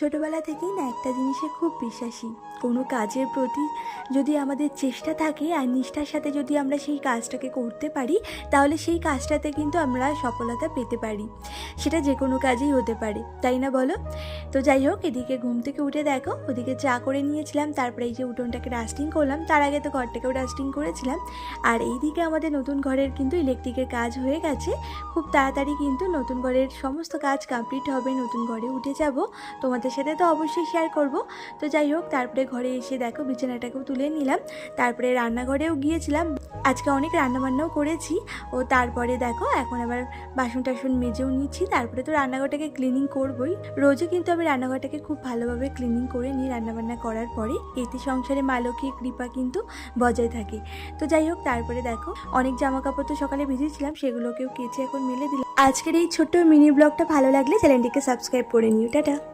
ছোটবেলা থেকেই না একটা জিনিসে খুব বিশ্বাসী। কোনো কাজের প্রতি যদি আমাদের চেষ্টা থাকে আর নিষ্ঠার সাথে যদি আমরা সেই কাজটাকে করতে পারি, তাহলে সেই কাজটাতে কিন্তু আমরা সফলতা পেতে পারি। সেটা যে কোনো কাজেই হতে পারে, তাই না বলো? তো যাই হোক, এদিকে ঘুম থেকে উঠে দেখো, ওদিকে চা করে নিয়েছিলাম, তারপরে এই যে উঠোনটাকে ডাস্টিং করলাম, তার আগে তো ঘরটাকেও ডাস্টিং করেছিলাম। আর এইদিকে আমাদের নতুন ঘরের কিন্তু ইলেকট্রিকের কাজ হয়ে গেছে। খুব তাড়াতাড়ি কিন্তু নতুন ঘরের সমস্ত কাজ কমপ্লিট হবে, নতুন ঘরে উঠে যাব। তোমাদের সাথে তো অবশ্যই শেয়ার করব। তো যাই হোক, তারপরে ঘরে এসে দেখো বিছানাটাকেও তুলে নিলাম। তারপরে রান্নাঘরেও গিয়েছিলাম। আজকে অনেক রান্নাবান্নাও করেছি। ও তারপরে দেখো, এখন আবার বাসন টাসন মেজেও নিচ্ছি। তারপরে তো রান্নাঘরটাকে ক্লিনিং করবই। রোজও কিন্তু আমি রান্নাঘরটাকে খুব ভালোভাবে ক্লিনিং করে নিই রান্নাবান্না করার পরে। এতে সংসারে মা লক্ষ্মীর কৃপা কিন্তু বজায় থাকে। তো যাই হোক, তারপরে দেখো, অনেক জামা কাপড় তো সকালে ভিজেছিলাম, সেগুলোকেও কেচে এখন মেলে দিলাম। আজকের এই ছোট্ট মিনি ব্লগটা ভালো লাগলে চ্যানেলটিকে সাবস্ক্রাইব করে নিও। টাটা।